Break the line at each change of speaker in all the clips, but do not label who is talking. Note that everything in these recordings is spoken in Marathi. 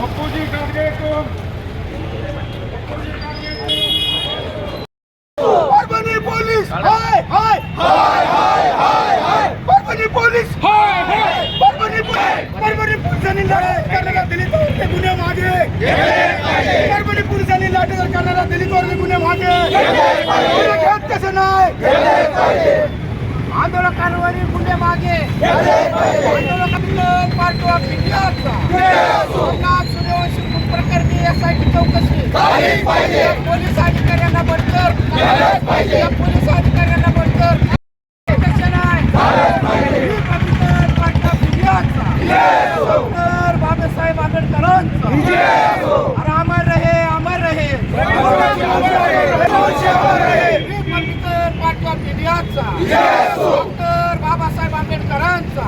पप्पूजी कोण परभणी पोलीस हाय हाय हाय हाय हाय हाय। परभणी पोलीस हाय हाय। परभणी पोलीस परभणी पोलिसांनी लढाई करणारा दलित वर्ग गुन्हे मागे। परभणी पोलिसांनी करणारा गुन्हे मागे। गुन्हे घेत कसं नाही। आंदोलकांवरील गुन्हे मागे. आंदोलकांना पाठवा पिढ्याचा सोमनाथ सूर्यवंशी प्रकरणी यासाठी चौकशी. पोलीस अधिकाऱ्यांना बडतर पोलीस अधिकाऱ्यांना बडतर बाबासाहेब आंबेडकरांचा. अमर रहे अमर रहे. ही कविता पाठवा पिढ्याचा डॉक्टर बाबासाहेब आंबेडकरांचा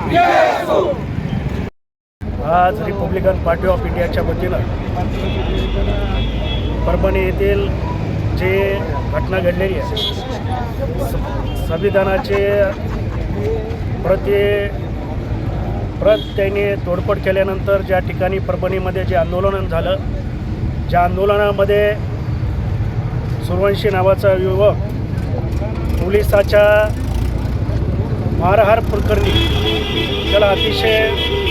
आज रिपब्लिकन पार्टी ऑफ इंडियाच्या वतीनं परभणी येथील जे घटना घडलेली आहे स- संविधानाचे प्रति प्रत त्यांनी तोडफोड केल्यानंतर ज्या ठिकाणी परभणीमध्ये जे आंदोलन झालं ज्या आंदोलनामध्ये सुरवंशी नावाचा युवक पोलिसाच्या मारहार प्रकरणी. त्याला अतिशय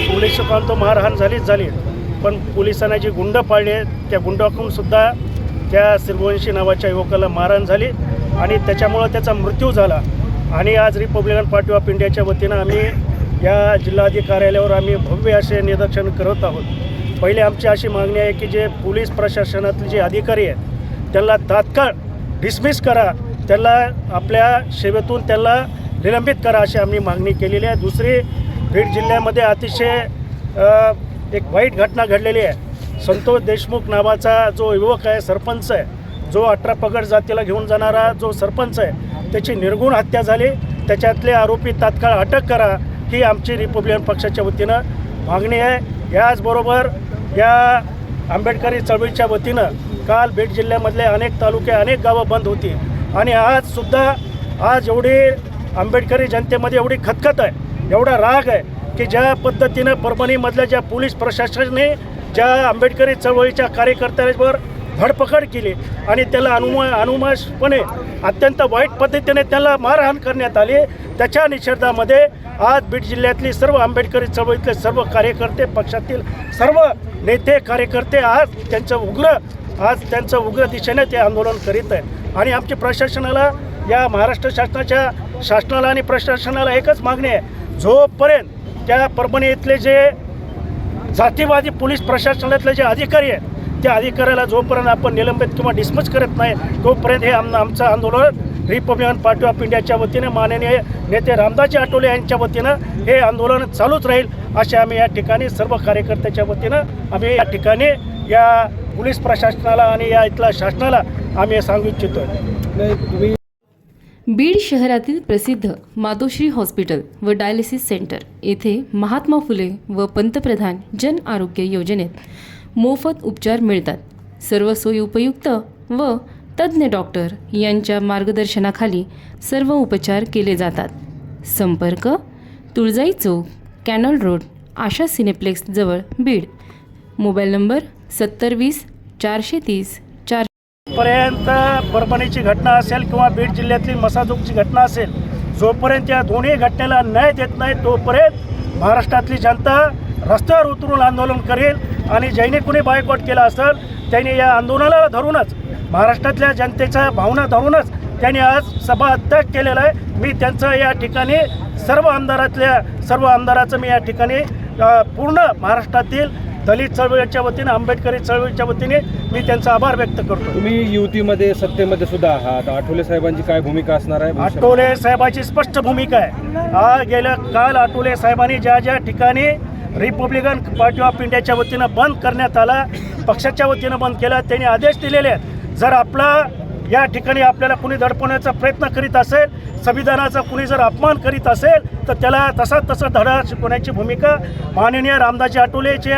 पोलिसांना तो मारहाण झालीच झाली. पण पोलिसांना जी गुंड पाळली त्या गुंडाकडून सुद्धा त्या सिरवंशी नावाच्या युवकाला मारहाण झाली आणि त्याच्यामुळं त्याचा मृत्यू झाला. आणि आज रिपब्लिकन पार्टी ऑफ इंडियाच्या वतीनं आम्ही या जिल्हाधिकारी कार्यालयावर आम्ही भव्य असे निदर्शन करत आहोत. पहिले आमची अशी मागणी आहे की जे पोलीस प्रशासनातले जे अधिकारी आहेत त्यांना तात्काळ डिसमिस करा. त्यांना आपल्या सेवेतून त्यांना निलंबित करा अशी आम्ही मागणी केलेली आहे. दुसरी बीड जिल्ह्यामध्ये अतिशय एक वाईट घटना घडलेली आहे. संतोष देशमुख नावाचा जो युवक आहे सरपंच आहे जो अठरा पगड जातीला घेऊन जाणारा जो सरपंच आहे त्याची निर्गुण हत्या झाली. त्याच्यातले आरोपी तात्काळ अटक करा ही आमची रिपब्लिकन पक्षाच्या वतीनं मागणी आहे. याचबरोबर या आंबेडकरी चळवळीच्या वतीनं काल बीड जिल्ह्यामधले अनेक तालुके अनेक गावं बंद होती. आणि आजसुद्धा आज एवढी आंबेडकरी जनतेमध्ये एवढी खतखत आहे एवढा राग आहे की ज्या पद्धतीनं परभणीमधल्या ज्या पोलीस प्रशासनाने ज्या आंबेडकरी चळवळीच्या कार्यकर्त्यांवर धडपकड केली आणि त्याला अनुमा अनुमासपणे अत्यंत वाईट पद्धतीने त्याला मारहाण करण्यात आली त्याच्या निषेधामध्ये आज बीड जिल्ह्यातली सर्व आंबेडकरी चळवळीतले सर्व कार्यकर्ते पक्षातील सर्व नेते कार्यकर्ते आज त्यांचं उग्र आज त्यांचं उग्र दिशेने ते आंदोलन करीत आहे आणि आमच्या प्रशासनाला या महाराष्ट्र शासनाच्या शासनाला आणि प्रशासनाला एकच मागणी आहे. जोपर्यंत त्या परभणी इथले जे जातीवादी पोलीस प्रशासनातले जे अधिकारी आहेत त्या अधिकाऱ्याला जोपर्यंत आपण निलंबित किंवा डिस्मस करत नाही तोपर्यंत हे आम आमचं आंदोलन रिपब्लिकन पार्टी ऑफ इंडियाच्या वतीने माननीय नेते रामदासजी आठवले यांच्या वतीनं हे आंदोलन चालूच राहील असे आम्ही या ठिकाणी सर्व कार्यकर्त्याच्या वतीनं आम्ही या ठिकाणी या पोलीस प्रशासनाला आणि या इथल्या शासनाला आम्ही सांगू इच्छितो
बीड शहरातील प्रसिद्ध मातोश्री हॉस्पिटल व डायलिसिस सेंटर येथे महात्मा फुले व पंतप्रधान जन आरोग्य योजनेत मोफत उपचार मिळतात. सर्व सोयी उपयुक्त व तज्ज्ञ डॉक्टर यांच्या मार्गदर्शनाखाली सर्व उपचार केले जातात. संपर्क तुळजाई चौक कॅनल रोड आशा सिनेप्लेक्सजवळ बीड. मोबाईल नंबर सत्तर वीस चारशे तीस
पर्यंत परभणीची घटना असेल किंवा बीड जिल्ह्यातली मसाजोगची घटना असेल जोपर्यंत या दोन्ही घटनेला न्याय देत नाही तोपर्यंत महाराष्ट्रातली जनता रस्त्यावर उतरून आंदोलन करेल आणि ज्याने कुणी बायकॉट केला असेल त्यांनी या आंदोलनाला धरूनच महाराष्ट्रातल्या जनतेच्या भावना धरूनच त्यांनी आज सभा अध्यक्ष केलेला आहे. मी त्यांचं या ठिकाणी सर्व आमदारातल्या सर्व आमदाराचं मी या ठिकाणी पूर्ण महाराष्ट्रातील दलित चळवळीच्या वतीने आंबेडकरी चळवळीच्या वतीने मी त्यांचा आभार व्यक्त करतो.
तुम्ही युतीमध्ये सत्तेमध्ये सुद्धा आहात. आठवले साहेबांची काय भूमिका असणार आहे?
आठवले साहेबाची स्पष्ट भूमिका आहे. आज गेल्या काल आठवले साहेबांनी ज्या ज्या ठिकाणी रिपब्लिकन पार्टी ऑफ इंडियाच्या वतीनं बंद करण्यात आला पक्षाच्या वतीनं बंद केला त्यांनी आदेश दिलेले आहेत. जर आपला या ठिकाणी आपल्याला कुणी दडपण्याचा प्रयत्न करीत असेल संविधानाचा कुणी जर अपमान करीत असेल तर त्याला तसा तसा धडा शिकवण्याची भूमिका माननीय रामदासजी आठवलेचे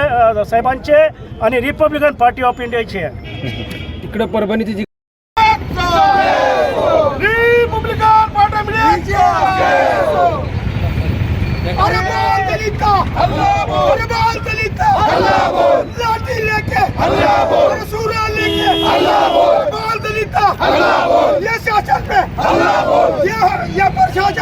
साहेबांचे आणि रिपब्लिकन पार्टी ऑफ इंडियाची आहे.
इकडं परभणीची जी
रिपब्लिकन पार्टी ऑफ इंडिया अरे बोल दलित का अरे बाल दलित का लाठी लेके अरे सूर्या लेके बाल दलित का ये शासन पे ये ये प्रशासन पे